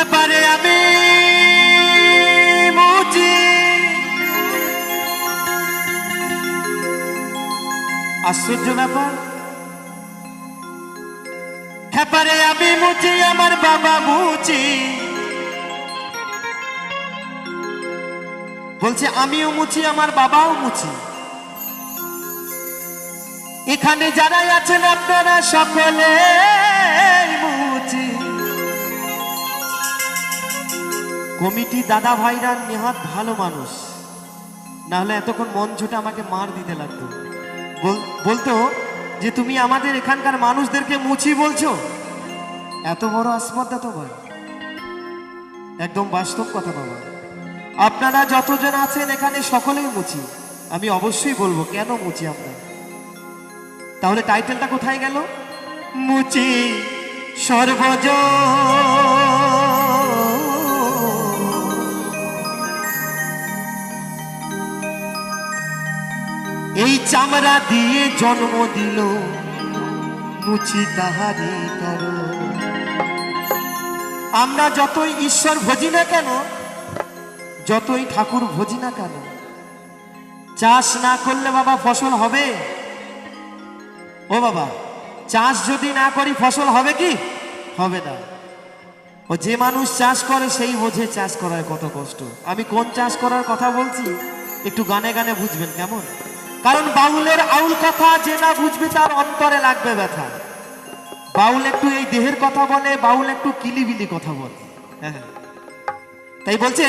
খেপারে আমি মুচি। আশ্চর্য ব্যাপার? খেপারে আমি মুচি, আমার বাবা মুচি। বলছে, আমিও মুচি, আমার বাবাও মুচি। এখানে যারাই আছেন আপনারা সকলে কমিটি দাদা ভাইরা নেহাত ভালো মানুষ। না হলে এতক্ষণ মঞ্চটা আমাকে মার দিতে লাগতো। বল- বলতো যে তুমি আমাদের এখানকার মানুষদেরকে মুচি বলছো? এত বড় আসপর্দা তোমার। একদম বাস্তব কথা বাবা। আপনারা যতজন আছেন এখানে সকলেই মুচি আমি অবশ্যই বলব, কেন মুচি আপনার তাহলে টাইটেলটা কোথায় গেল? মুচি সর্বজ এই চামড়া দিয়ে জন্ম দিল। মুচি তাহারি করো আমরা যতই ঈশ্বর ভজি না কেন, যতই ঠাকুর ভজি না কেন, চাষ না করলে বাবা ফসল হবে? ও বাবা, চাষ যদি না করি ফসল হবে কি? হবে না। ও যে মানুষ চাষ করে, সেই বোঝে চাষ করার কত কষ্ট। আমি কোন চাষ করার কথা বলছি? একটু গানে গানে বুঝবেন কেমন? কারণ বাউলের আউল কথা যে না বুঝবে তার অন্তরে লাগবে ব্যথা। বাউল একটু এই দেহের কথা বলে, বাউল একটু কিলিবিলি কথা বলে। হ্যাঁ তাই বলছে,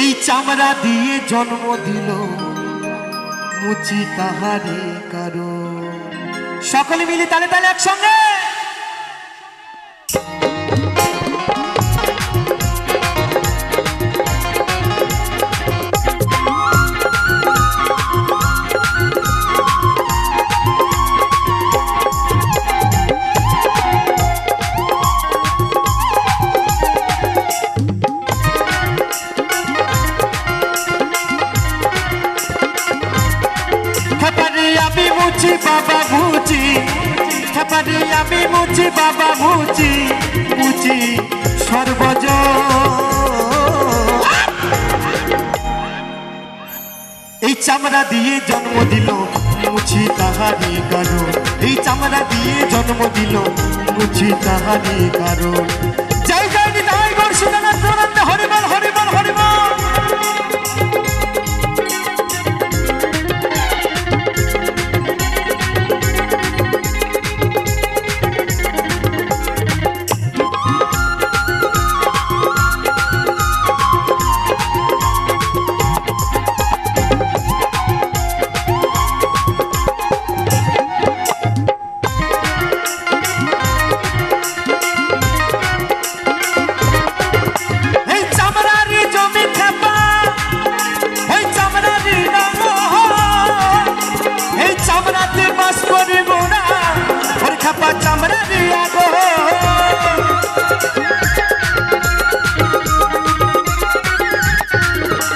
এই চামড়া দিয়ে জন্ম দিল, মুচি তাহারে কারও। সকলে মিলে তালে তালে একসঙ্গে। চামড়া দিয়ে জন্ম দিল, মুছি তাহারি কারণ। এই চামড়া দিয়ে জন্ম দিল, মুছি তাহারি কারণ। জয় জয় নিতাই গৌর হরিবল হরিবল হরিবল।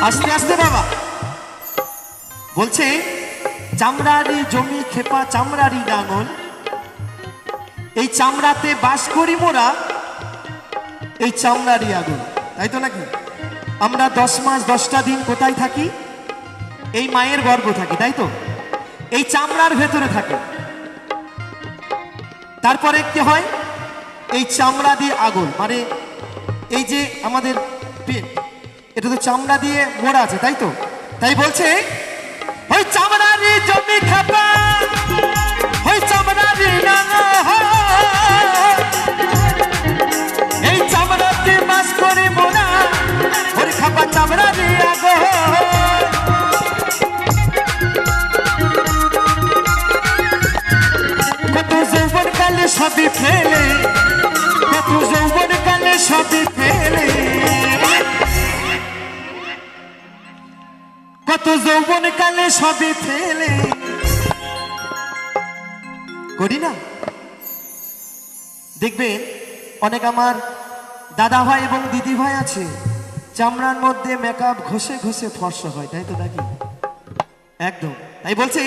আস্তে আস্তে বাবা। বলছে, চামড়ারি জমি খেপা চামড়ারি ডাঙন। এই চামড়াতে বাস করি মোরা, এই চামড়ারই আগুন। তাই তো নাকি? আমরা দশ মাস, দশটা দিন কোথায় থাকি? এই মায়ের গর্ভ থাকি, তাই তো? এই চামড়ার ভেতরে থাকে। তারপরে কি হয়? এই চামড়া দিয়ে আগুন মানে এই যে আমাদের পেট এটা তো চামড়া দিয়ে মোড়া আছে, তাই তো? তাই বলছে, ওই চামড়ারি জমি খাপা ওই চামড়ারি নানা যৌবন কালে সবই ফেলে। করি না? দেখবেন, অনেক আমার দাদা ভাই এবং দিদি ভাই আছে, চামড়ার মধ্যে মেকআপ ঘষে ঘষে ফর্সা হয়, তাই তো নাকি? একদম। তাই বলছে,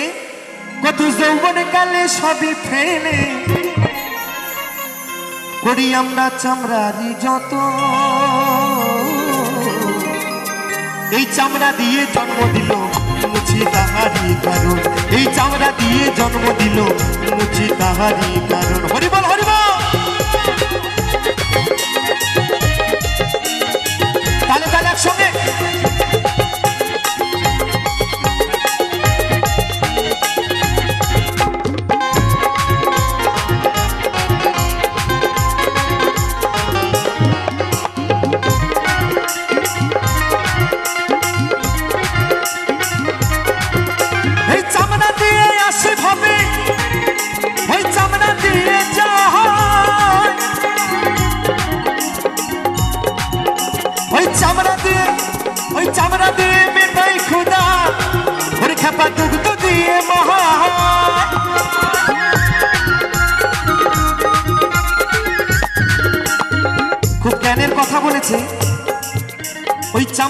কত যৌবন কালে সবই ফেলে। করি আমরা চামড়ারি যত। এই চামড়া দিয়ে জন্ম দিল মুছি তাহারি কারণ। এই চামড়া দিয়ে জন্ম দিল, মুছি তাহারি কারণ। হরিবল হরিবল! তাহলে তাহলে একসঙ্গে।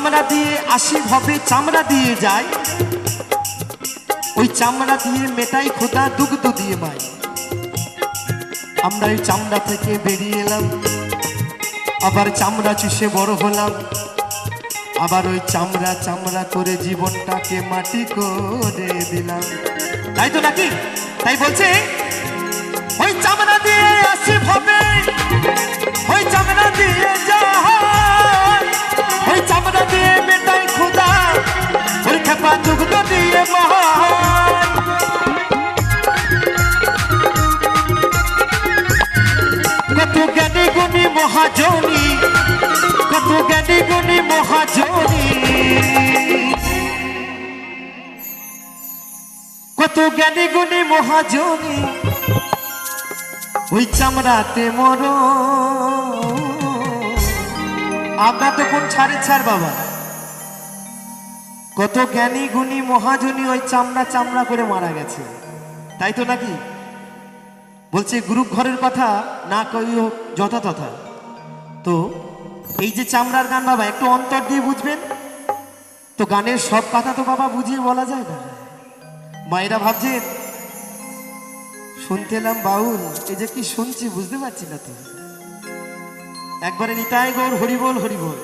চামড়া দিয়ে আসি হবে চামড়া দিয়ে যায় ওই চামড়া দিয়ে মেটাই খোদা দুগ্ধ দিয়ে মাই। আমরা এই চামড়া থেকে বেরিয়ে এলাম। আবার চামড়া চুষে বড় হলাম। আবার ওই চামড়া চামড়া করে জীবনটাকে মাটি করে দিলাম। তাই তো নাকি? তাই বলছে? খেপা দুগ্ধ দিয়ে মহান কত জ্ঞানী গুণী মহাজনী, কত জ্ঞানী গুণী মহাজনী। কত জ্ঞানী গুণী মহাজনী, ওই চামড়াতে মর আমরা তো কোন ছাড়ে, ছাড় বাবা। কত জ্ঞানী, গুণী, মহাজনী ওই চামড়া চামড়া করে মারা গেছে। তাই তো নাকি? বলছে গ্রুপ ঘরের কথা না কইও যথাতথা। তো এই যে চামড়ার গান বাবা, একটু অন্তর দিয়ে বুঝবেন? তো গানের সব কথা তো বাবা বুঝিয়ে বলা যায় না। মায়েরা ভাবছেন, শুনতে এলাম বাউল এই যে কি শুনছি বুঝতে পারছি না তো। একবারে নিতাই গৌর, হরিবল হরিবল।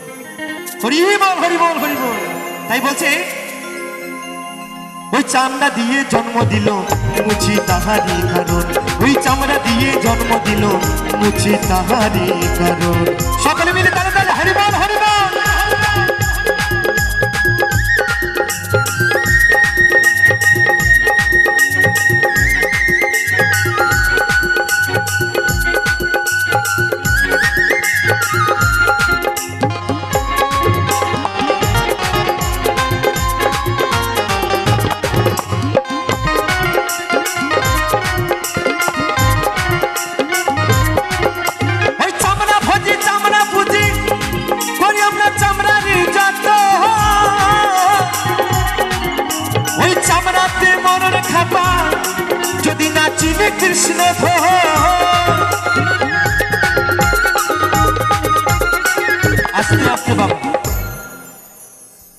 হরিবল হরিবল হরিবল। তাই বলছে, ওই চামড়া দিয়ে জন্ম দিল, মুছি তাহারি কারণ। ওই চামড়া দিয়ে জন্ম দিল, মুছি তাহারি কারণ। সকলে মিলে তাহলে তাহলে হরিবার হরিবল!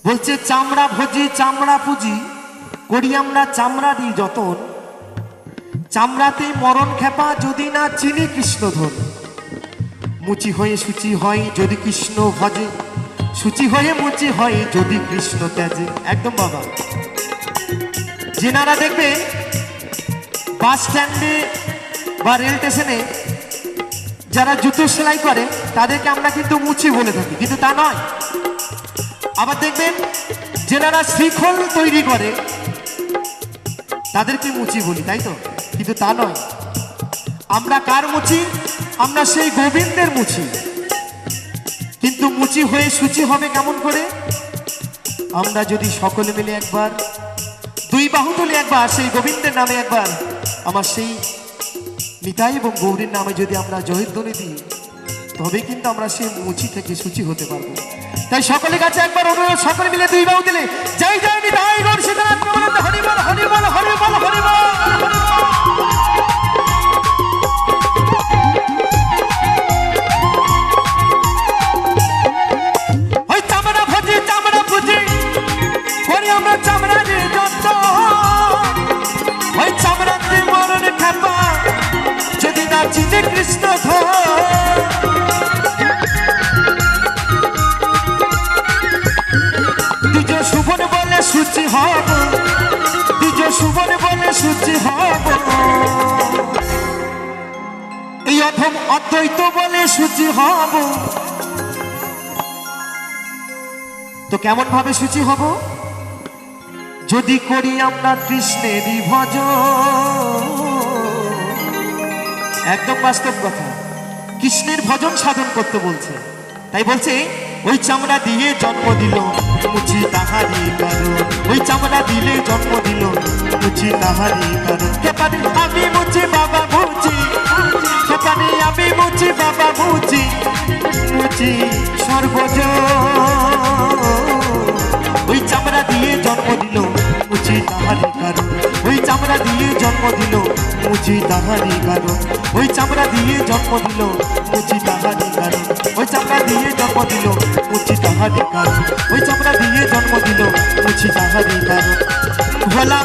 বলছে চামড়া ভজি, চামড়া পুজি। করি আমরা চামড়ারি যতন। চামড়াতে মরণ খেপা যদি না চিনি কৃষ্ণ কৃষ্ণধন। মুচি হয়ে সুচি হয় যদি কৃষ্ণ ভজে। সুচি হয়ে মুচি হয় যদি কৃষ্ণ ত্যাজে। একদম বাবা। যেনারা দেখবে, বাস স্ট্যান্ডে বা রেল স্টেশনে যারা জুতো সেলাই করে, তাদেরকে আমরা কিন্তু মুচি বলে থাকি। কিন্তু তা নয়। আবার দেখবেন যেনারা শ্রীখল তৈরি করে। তাদেরকে মুচি বলি, তাই তো? কিন্তু তা নয়। আমরা কার মুচি? আমরা সেই গোবিন্দের মুচি। কিন্তু মুচি হয়ে সূচি হবে কেমন করে? আমরা যদি সকলে মিলে একবার, দুই বাহু তুলে একবার, সেই গোবিন্দের নামে একবার, আমার সেই নিতাই এবং গৌরীর নামে যদি আমরা জয়ধ্বনি দিই তবে কিন্তু আমরা সেই মুচি থেকে সূচি হতে পারব। তাই সকলের কাছে একবার অনুরোধ, সকলে মিলে দুই বাহু দিলে। যাই যায়নি তাই গৌর সীতারাম হরিবল হরিবল হরিবল হরিবল হব। দ্বিজ সুবন বলে সূচি হব। এই অধম অদ্বৈত বলে সূচি হব। তো কেমন ভাবে সূচি হব? যদি করি আমরা কৃষ্ণেরই ভজ। একদম বাস্তব কথা। কৃষ্ণের ভজন সাধন করতে বলছে। তাই বলছে, ওই চামড়া দিয়ে জন্ম দিল। মুচি তাহারি কারও ওই চামড়া দিলে জন্ম দিল মুচি তাহারি কারও কেপানি আমি মুচি বাবা মুচি কেপানি আমি মুচি বাবা মুচি মুচি সর্বজ মুচি তাহারি কারণ ওই চামড়া দিয়ে জন্ম দিল, বুঝি তাহারি কারণ ওই চামড়া দিয়ে জন্ম দিল, বুঝি তাহারি কারণ ওই চামড়া দিয়ে জন্ম দিল, বুঝি তাহারি কারণ ভোলা